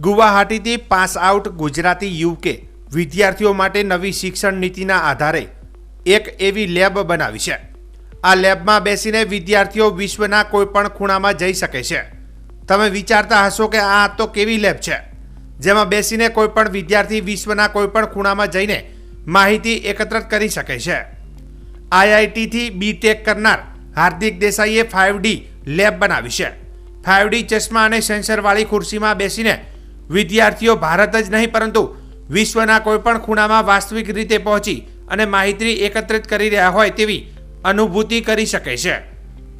ગુવાહાટીથી pass out Gujarati યુવકે વિદ્યાર્થીઓ માટે નવી શિક્ષણ નીતિના આધારે એક એવી લેબ બનાવી છે. આ લેબમાં બેસીને વિદ્યાર્થીઓ વિશ્વના કોઈપણ ખૂણામાં જઈ શકે છે. તમે વિચારતા હશો કે આ તો કેવી લેબ છે? જેમાં બેસીને કોઈ પણ વિદ્યાર્થી વિશ્વના કોઈ પણ ખૂણામાં જઈને માહિતી એકત્રિત કરી શકે છે. આઈઆઈટીથી બીટેક કરનાર હાર્દિક દેસાઈએ ફાઇવ ડી લેબ બનાવી છે. ફાઇવ ડી ચશ્મા અને સેન્સરવાળી ખુરશીમાં બેસીને વિદ્યાર્થીઓ ભારત જ નહીં, પરંતુ વિશ્વના કોઈપણ ખૂણામાં વાસ્તવિક રીતે પહોંચી અને માહિતી એકત્રિત કરી રહ્યા હોય તેવી અનુભૂતિ કરી શકે છે.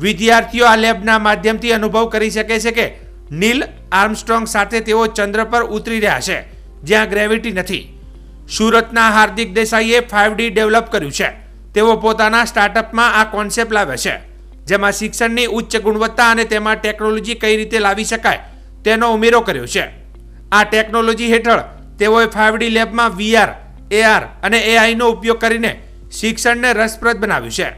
વિદ્યાર્થીઓ આ લેબના માધ્યમથી અનુભવ કરી શકે છે કે નીલ આર્મસ્ટ્રોંગ સાથે તેઓ ચંદ્ર પર ઉતરી રહ્યા છે, જ્યાં ગ્રેવિટી નથી. સુરતના હાર્દિક દેસાઈએ ફાઇવ ડી ડેવલપ કર્યું છે. તેઓ પોતાના સ્ટાર્ટઅપમાં આ કોન્સેપ્ટ લાવે છે. જેમાં શિક્ષણની ઉચ્ચ ગુણવત્તા અને તેમાં ટેકનોલોજી કઈ રીતે લાવી શકાય તેનો ઉમેરો કર્યો છે. આ ટેકનોલોજી હેઠળ તેઓએ ફાઇવ ડી લેબમાં વીઆર એઆર અને એઆઈનો ઉપયોગ કરીને શિક્ષણને રસપ્રદ બનાવ્યું છે.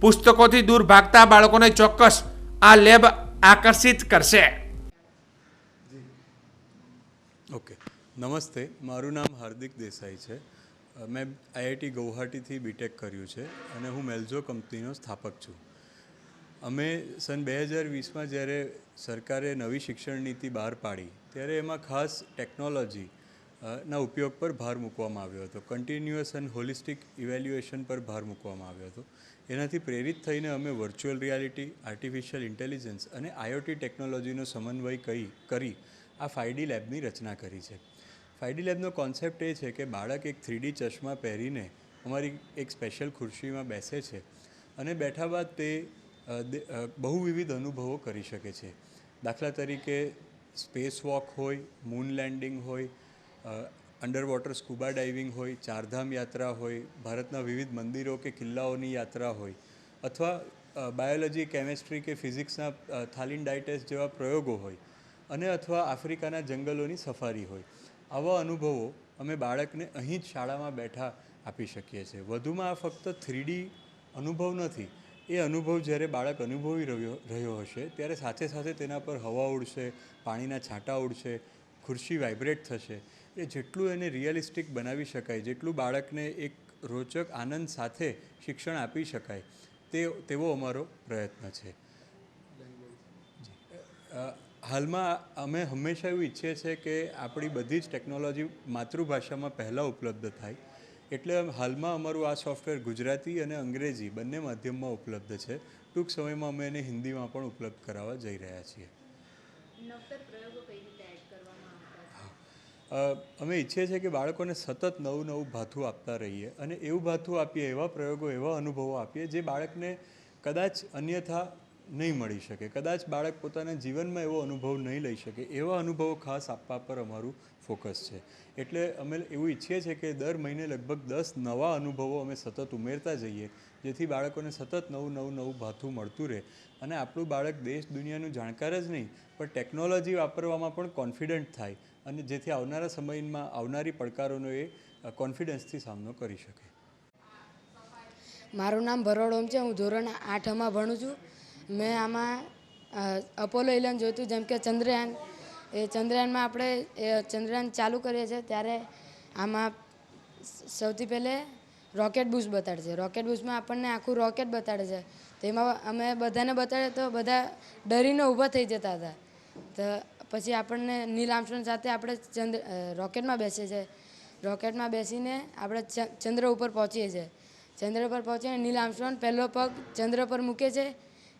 પુસ્તકોથી દૂર ભાગતા બાળકોને ચોક્કસ આ લેબ આકર્ષિત કરશે. ઓકે. નમસ્તે. મારું નામ હાર્દિક દેસાઈ છે. મેં આઈઆઈટી ગૌહાટીથી બીટેક કર્યું છે અને હું મેલજો કંપનીનો સ્થાપક છું. અમે સન બે હજાર વીસમાં જ્યારે સરકારે નવી શિક્ષણ નીતિ બહાર પાડી, ત્યારે એમાં ખાસ ટેકનોલોજી ના ઉપયોગ પર ભાર મૂકવામાં આવ્યો હતો. કન્ટિન્યુઅસ એન્ડ હોલિસ્ટિક ઇવેલ્યુએશન પર ભાર મૂકવામાં આવ્યો હતો. એનાથી પ્રેરિત થઈને અમે વર્ચ્યુઅલ રિયાલિટી આર્ટિફિશિયલ ઇન્ટેલિજન્સ અને આઈઓટી ટેકનોલોજીનો સમન્વય કહી કરી આ ફાઈડી લેબની રચના કરી છે. ફાઈડી લેબનો કોન્સેપ્ટ એ છે કે બાળક એક થ્રીડી ચશ્મા પહેરીને અમારી એક સ્પેશિયલ ખુરશીમાં બેસે છે અને બેઠા બાદ તે બહુવિવિધ અનુભવો કરી શકે છે. દાખલા તરીકે સ્પેસ વોક હોય, મૂન લેન્ડિંગ હોય અંડર વોટર સ્કૂબા ડાઇવિંગ હોય, ચારધામ યાત્રા હોય, ભારતના વિવિધ મંદિરો કે કિલ્લાઓની યાત્રા હોય, અથવા બાયોલોજી, કેમેસ્ટ્રી કે ફિઝિક્સના થાલિન ડાયટેસ જેવા પ્રયોગો હોય, અને અથવા આફ્રિકાના જંગલોની સફારી હોય. આવા અનુભવો અમે બાળકને અહીં જ શાળામાં બેઠા આપી શકીએ છીએ. વધુમાં આ ફક્ત થ્રીડી અનુભવ નથી એ અનુભવ જ્યારે બાળક અનુભવી રહ્યો રહ્યો હશે, ત્યારે સાથે સાથે તેના પર હવા ઉડશે, પાણીના છાંટા ઉડશે, ખુરશી વાઇબ્રેટ થશે. એ જેટલું એને રિયલિસ્ટિક બનાવી શકાય, જેટલું બાળકને એક રોચક આનંદ સાથે શિક્ષણ આપી શકાય, તે, તેવો અમારો પ્રયત્ન છે. હાલમાં અમે હંમેશા એવું ઈચ્છીએ છીએ કે આપણી બધી જ ટેકનોલોજી માતૃભાષામાં પહેલાં ઉપલબ્ધ થાય. એટલે હાલમાં અમારું આ સોફ્ટવેર ગુજરાતી અને અંગ્રેજી બંને માધ્યમમાં ઉપલબ્ધ છે. ટૂંક સમયમાં અમે એને હિન્દીમાં પણ ઉપલબ્ધ કરાવવા જઈ રહ્યા છીએ. અમે ઈચ્છીએ છીએ કે બાળકોને સતત નવું નવું ભાથું આપતા રહીએ અને એવું ભાથું આપીએ એવા પ્રયોગો એવા અનુભવો આપીએ જે બાળકને કદાચ અન્યથા નહીં મળી શકે. કદાચ બાળક પોતાના જીવનમાં એવો અનુભવ નહીં લઈ શકે. એવા અનુભવો ખાસ આપવા પર અમારું ફોકસ છે. એટલે અમે એવું ઈચ્છીએ છીએ કે દર મહિને લગભગ દસ નવા અનુભવો અમે સતત ઉમેરતા જઈએ, જેથી બાળકોને સતત નવું નવું નવું ભાથું મળતું રહે. અને આપણું બાળક દેશ દુનિયાનું જાણકાર જ નહીં, પણ ટેકનોલોજી વાપરવામાં પણ કોન્ફિડન્ટ થાય અને જેથી આવનારા સમયમાં આવનારી પડકારોનો એ કોન્ફિડન્સથી સામનો કરી શકે. મારું નામ ભરોડ છે. હું ધોરણ આઠમાં ભણું છું. મેં આમાં અપોલો ઇલેવન જોયું હતું જેમ કે ચંદ્રયાન. એ ચંદ્રયાનમાં આપણે, એ ચંદ્રયાન ચાલુ કરીએ છીએ, ત્યારે આમાં સૌથી પહેલે રોકેટ બૂસ્ટ બતાડે છે રોકેટ બૂસ્ટમાં આપણને આખું રોકેટ બતાડે છે તેમાં અમે બધાને બતાડે તો બધા ડરીને ઊભા થઈ જતા હતા. તો પછી આપણને નીલ આર્મસ્ટ્રોંગ સાથે આપણે ચંદ્ર રોકેટમાં બેસીએ છીએ. રોકેટમાં બેસીને આપણે ચંદ્ર ઉપર પહોંચીએ છીએ. ચંદ્ર પર પહોંચીને નીલ આર્મસ્ટ્રોંગ પહેલો પગ ચંદ્ર પર મૂકે છે.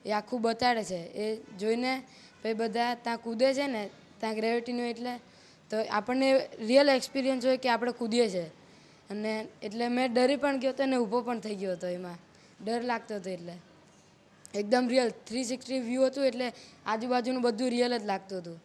એ આખું બતાડે છે. એ જોઈને પછી બધા ત્યાં કૂદે છે ને, ત્યાં ગ્રેવિટીનું એટલે તો આપણને રિયલ એક્સપિરિયન્સ હોય કે આપણે કૂદીએ છીએ અને એટલે મેં ડરી પણ ગયો હતો અને ઊભો પણ થઈ ગયો હતો એમાં. ડર લાગતો હતો એટલે. એકદમ રિયલ થ્રી સિક્સટી વ્યૂ હતું એટલે આજુબાજુનું બધું રિયલ જ લાગતું હતું.